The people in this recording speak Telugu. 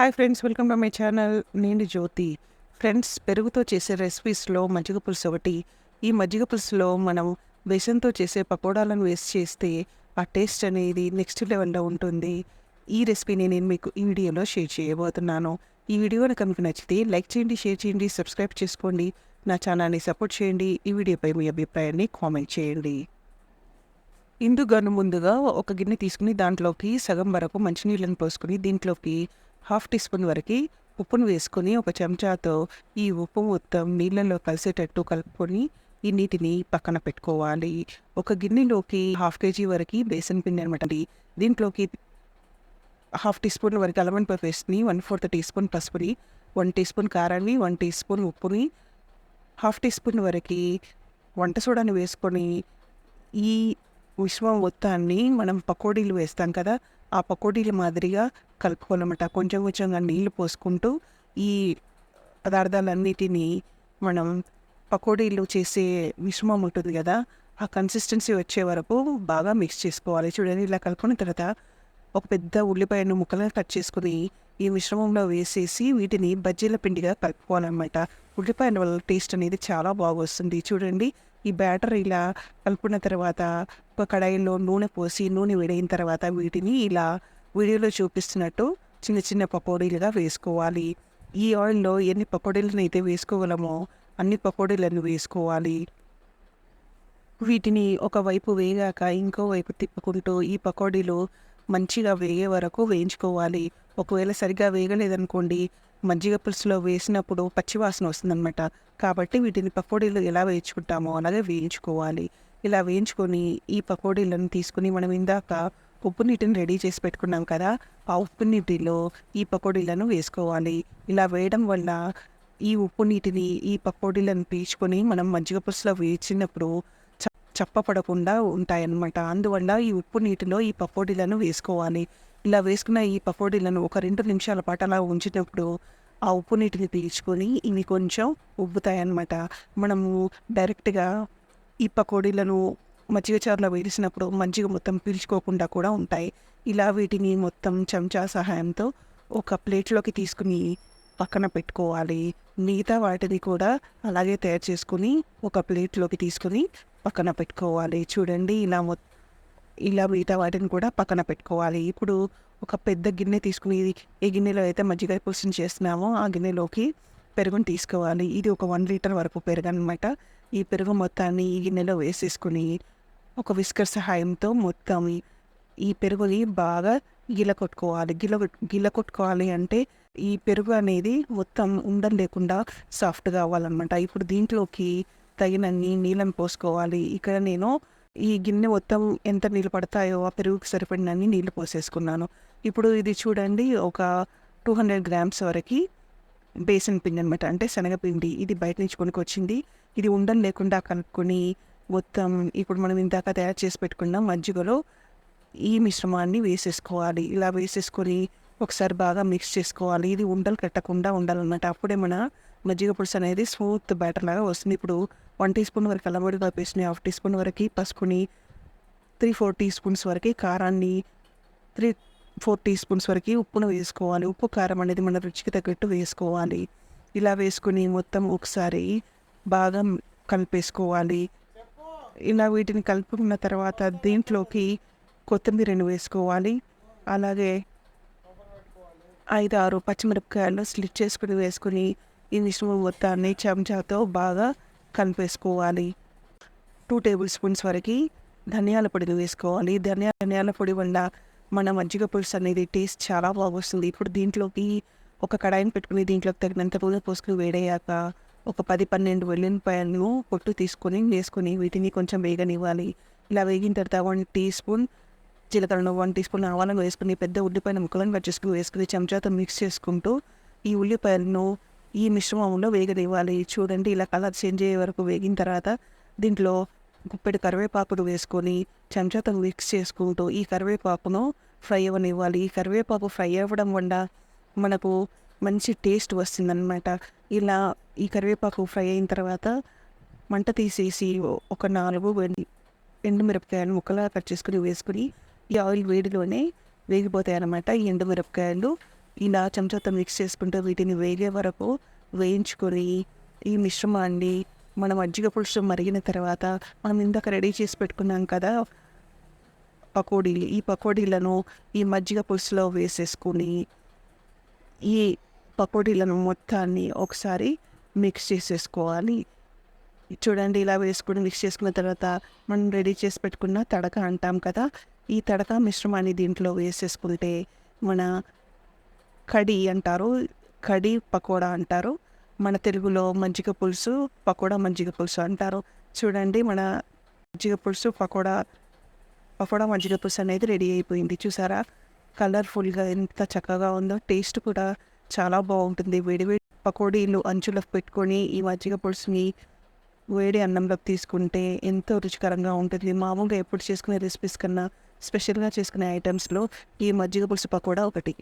Hi friends welcome to my channel నేను జ్యోతి ఫ్రెండ్స్ పెరుగుతో చేసే రెసిపీస్లో మజ్జిగ పులుసు ఒకటి. ఈ మజ్జిగ పులుసులో మనం బేసన్తో చేసే పకోడాలను వేస్ట్ చేస్తే ఆ టేస్ట్ అనేది నెక్స్ట్ లెవెల్లో ఉంటుంది. ఈ రెసిపీని నేను మీకు ఈ వీడియోలో షేర్ చేయబోతున్నాను. ఈ వీడియో కనుక మీకు నచ్చితే లైక్ చేయండి షేర్ చేయండి సబ్స్క్రైబ్ చేసుకోండి. నా ఛానల్ని సపోర్ట్ చేయండి. ఈ వీడియోపై మీ అభిప్రాయాన్ని కామెంట్ చేయండి. ఇందుగాను ముందుగా ఒక గిన్నె తీసుకుని దాంట్లోకి సగం వరకు మంచినీళ్ళని పోసుకుని దీంట్లోకి హాఫ్ టీ స్పూన్ వరకు ఉప్పును వేసుకొని ఒక చెంచాతో ఈ ఉప్పు మొత్తం నీళ్ళలో కలిసేటట్టు కలుపుకొని ఈ నీటిని పక్కన పెట్టుకోవాలి. ఒక గిన్నెలోకి హాఫ్ కేజీ వరకు బేసన్ పిండి అనమాట దీంట్లోకి హాఫ్ టీ స్పూన్ వరకు అల్లం పేస్ట్ని వన్ ఫోర్త్ టీ స్పూన్ పసుపుని వన్ టీ స్పూన్ కారాన్ని వన్ టీ స్పూన్ ఉప్పుని హాఫ్ టీ స్పూన్ వరకు వంట సోడాని వేసుకొని ఈ మిశ్రమం మొత్తాన్ని మనం పకోడీలు వేస్తాం కదా ఆ పకోడీల మాదిరిగా కలుపుకోవాలన్నమాట. కొంచెం కొంచెంగా నీళ్ళు పోసుకుంటూ ఈ పదార్థాలన్నిటినీ మనం పకోడీలు చేసే మిశ్రమం ఉంటుంది కదా ఆ కన్సిస్టెన్సీ వచ్చే వరకు బాగా మిక్స్ చేసుకోవాలి. చూడండి ఇలా కలుపుకున్న తర్వాత ఒక పెద్ద ఉల్లిపాయను ముక్కలుగా కట్ చేసుకుని ఈ మిశ్రమంలో వేసేసి వీటిని బజ్జీల పిండిగా కలుపుకోవాలన్నమాట. ఉల్లిపాయల వల్ల టేస్ట్ అనేది చాలా బాగొస్తుంది. చూడండి ఈ బ్యాటర్ ఇలా కలుపుకున్న తర్వాత ఒక కడాయిలో నూనె పోసి నూనె వేడైన తర్వాత వీటిని ఇలా వీడియోలో చూపిస్తున్నట్టు చిన్న చిన్న పకోడీలుగా వేసుకోవాలి. ఈ ఆయిల్లో ఎన్ని పకోడీలను అయితే వేసుకోగలమో అన్ని పకోడీలను వేసుకోవాలి. వీటిని ఒకవైపు వేగాక ఇంకోవైపు తిప్పుకుంటూ ఈ పకోడీలు మంచిగా వేగే వరకు వేయించుకోవాలి. ఒకవేళ సరిగా వేగలేదనుకోండి మజ్జిగ పులుసులో వేసినప్పుడు పచ్చివాసన వస్తుందన్నమాట. కాబట్టి వీటిని పకోడీలు ఎలా వేయించుకుంటామో అలాగే వేయించుకోవాలి. ఇలా వేయించుకొని ఈ పకోడీలను తీసుకుని మనం ఇందాక ఉప్పు నీటిని రెడీ చేసి పెట్టుకున్నాం కదా ఆ ఉప్పు నీటిలో ఈ పకోడీలను వేసుకోవాలి. ఇలా వేయడం వల్ల ఈ ఉప్పు నీటిని ఈ పకోడీలను పీల్చుకొని మనం మజ్జిగ పులుసులో వేయించినప్పుడు చప్పపడకుండా ఉంటాయన్నమాట. అందువల్ల ఈ ఉప్పు నీటిలో ఈ పకోడీలను వేసుకోవాలి. ఇలా వేసుకున్న ఈ పకోడీలను ఒక రెండు నిమిషాల పాటు అలా ఉంచినప్పుడు ఆ ఉప్పు నీటిని పీల్చుకొని ఇవి కొంచెం ఉబ్బుతాయన్నమాట. మనము డైరెక్ట్గా ఈ పకోడీలను మజ్జిగ చారులో వేసినప్పుడు మజ్జిగ మొత్తం పీల్చుకోకుండా కూడా ఉంటాయి. ఇలా వీటిని మొత్తం చెంచా సహాయంతో ఒక ప్లేట్లోకి తీసుకుని పక్కన పెట్టుకోవాలి. మిగతా వాటిని కూడా అలాగే తయారు చేసుకుని ఒక ప్లేట్లోకి తీసుకుని పక్కన పెట్టుకోవాలి. చూడండి ఇలా ఇలా మిగతా వాటిని కూడా పక్కన పెట్టుకోవాలి. ఇప్పుడు ఒక పెద్ద గిన్నె తీసుకుని ఏ గిన్నెలో అయితే మజ్జిగ పులుసుని చేస్తున్నామో ఆ గిన్నెలోకి పెరుగుని తీసుకోవాలి. ఇది ఒక వన్ లీటర్ వరకు పెరుగు అనమాట ఈ పెరుగు మొత్తాన్ని ఈ గిన్నెలో వేసేసుకుని ఒక విస్కర్ సహాయంతో మొత్తం ఈ- పెరుగుని బాగా గిల కొట్టుకోవాలి. గిల గిల కొట్టుకోవాలి అంటే ఈ పెరుగు అనేది మొత్తం ఉండలు లేకుండా సాఫ్ట్గా అవ్వాలన్నమాట. ఇప్పుడు దీంట్లోకి తగినన్ని నీళ్ళని పోసుకోవాలి. ఇక్కడ నేను ఈ గిన్నె మొత్తం ఎంత నీళ్ళు పడతాయో ఆ పెరుగుకి సరిపడినన్ని నీళ్ళు పోసేసుకున్నాను. ఇప్పుడు ఇది చూడండి ఒక టూ హండ్రెడ్ గ్రామ్స్ వరకు బేసన్ పిండి అనమాట అంటే శనగపిండి. ఇది బయట నుంచి కొనుక్కొచ్చింది. ఇది ఉండలు లేకుండా కలుపుకొని మొత్తం ఇప్పుడు మనం ఇందాక తయారు చేసి పెట్టుకున్న మజ్జిగలో ఈ మిశ్రమాన్ని వేసేసుకోవాలి. ఇలా వేసేసుకొని ఒకసారి బాగా మిక్స్ చేసుకోవాలి. ఇది ఉండలు కట్టకుండా ఉండాలన్నమాట. అప్పుడే మన మజ్జిగ పులుసు అనేది స్మూత్ బ్యాటర్ లాగా వస్తుంది. ఇప్పుడు వన్ టీ స్పూన్ వరకు అల్లమడి వేసుకుని హాఫ్ టీ స్పూన్ వరకు పసుపుని త్రీ ఫోర్ టీ స్పూన్స్ వరకు కారాన్ని త్రీ ఫోర్ టీ స్పూన్స్ వరకు ఉప్పును వేసుకోవాలి. ఉప్పు కారం అనేది మన రుచికి తగ్గట్టు వేసుకోవాలి. ఇలా వేసుకుని మొత్తం ఒకసారి బాగా కలిపేసుకోవాలి. ఇలా వీటిని కలుపుకున్న తర్వాత దీంట్లోకి కొత్తిమీరని వేసుకోవాలి. అలాగే ఐదు ఆరు పచ్చిమిరపకాయలు స్లిట్ చేసుకుని వేసుకుని ఈ మిశ్రమం మొత్తాన్ని చెంచాతో బాగా కలిపేసుకోవాలి. టూ టేబుల్ స్పూన్స్ వరకు ధనియాల పొడిని వేసుకోవాలి. ధనియా ధనియాల పొడి వల్ల మన మజ్జిగ పులుసు అనేది టేస్ట్ చాలా బాగా వస్తుంది ఇప్పుడు దీంట్లోకి ఒక కడాయిని పెట్టుకుని దీంట్లోకి తగినంత నూనె పోసుకుని వేడయ్యాక ఒక పది పన్నెండు వెల్లుల్లిపాయలను పొట్టు తీసుకొని వేసుకొని వీటిని కొంచెం వేగనివ్వాలి. ఇలా వేగిన తర్వాత వన్ టీ స్పూన్ జీలకర్ర వన్ టీ స్పూన్ ఆవాలను వేసుకుని పెద్ద ఉల్లిపాయల ముక్కలను కట్ చేసుకుని వేసుకుని చెంచాతో మిక్స్ చేసుకుంటూ ఈ ఉల్లిపాయలను ఈ మిశ్రమంలో వేగనివ్వాలి. చూడండి ఇలా కలర్ చేంజ్ అయ్యే వరకు వేగిన తర్వాత దీంట్లో గుప్పెడు కరివేపాకును వేసుకొని చెంచాతో మిక్స్ చేసుకుంటూ ఈ కరివేపాకును ఫ్రై అవ్వనివ్వాలి. ఈ కరివేపాకు ఫ్రై అవ్వడం వల్ల మనకు మంచి టేస్ట్ వస్తుందన్నమాట. ఇలా ఈ కరివేపాకు ఫ్రై అయిన తర్వాత మంట తీసేసి ఒక నాలుగు ఎండుమిరపకాయలు ముక్కలా కట్ చేసుకుని వేసుకుని ఈ ఆయిల్ వేడిలోనే వేగిపోతాయి అన్నమాట ఈ ఎండుమిరపకాయలు ఇలా చెంచాతో మిక్స్ చేసుకుంటూ వీటిని వేగే వరకు వేయించుకొని ఈ మిశ్రమాన్ని మనం మజ్జిగ పులుసు మరిగిన తర్వాత మనం ఇందాక రెడీ చేసి పెట్టుకున్నాం కదా పకోడీలు. ఈ పకోడీలను ఈ మజ్జిగ పులుసులో వేసేసుకుని ఈ పకోడీలను మొత్తాన్ని ఒకసారి మిక్స్ చేసేసుకోవాలి. చూడండి ఇలా వేసుకుని మిక్స్ చేసుకున్న తర్వాత మనం రెడీ చేసి పెట్టుకున్న తడక అంటాం కదా ఈ తడక మిశ్రమాన్ని దీంట్లో వేసేసుకుంటే మన కడి అంటారు కడి పకోడా అంటారు. మన తెలుగులో మజ్జిగ పులుసు పకోడా మజ్జిగ పులుసు అంటారు. చూడండి మన మజ్జిగ పులుసు పకోడా పకోడా మజ్జిగ పులుసు అనేది రెడీ అయిపోయింది. చూసారా? కలర్ఫుల్గా ఎంత చక్కగా ఉందో టేస్ట్ కూడా చాలా బాగుంటుంది. వేడి వేడి పకోడీలు అంచులకు పెట్టుకొని ఈ మజ్జిగ పులుసుని వేడి అన్నంలోకి తీసుకుంటే ఎంతో రుచికరంగా ఉంటుంది. మామూలుగా ఎప్పుడు చేసుకునే రెసిపీస్ కన్నా స్పెషల్గా చేసుకునే ఐటమ్స్లో ఈ మజ్జిగ పులుసు పకోడా ఒకటి.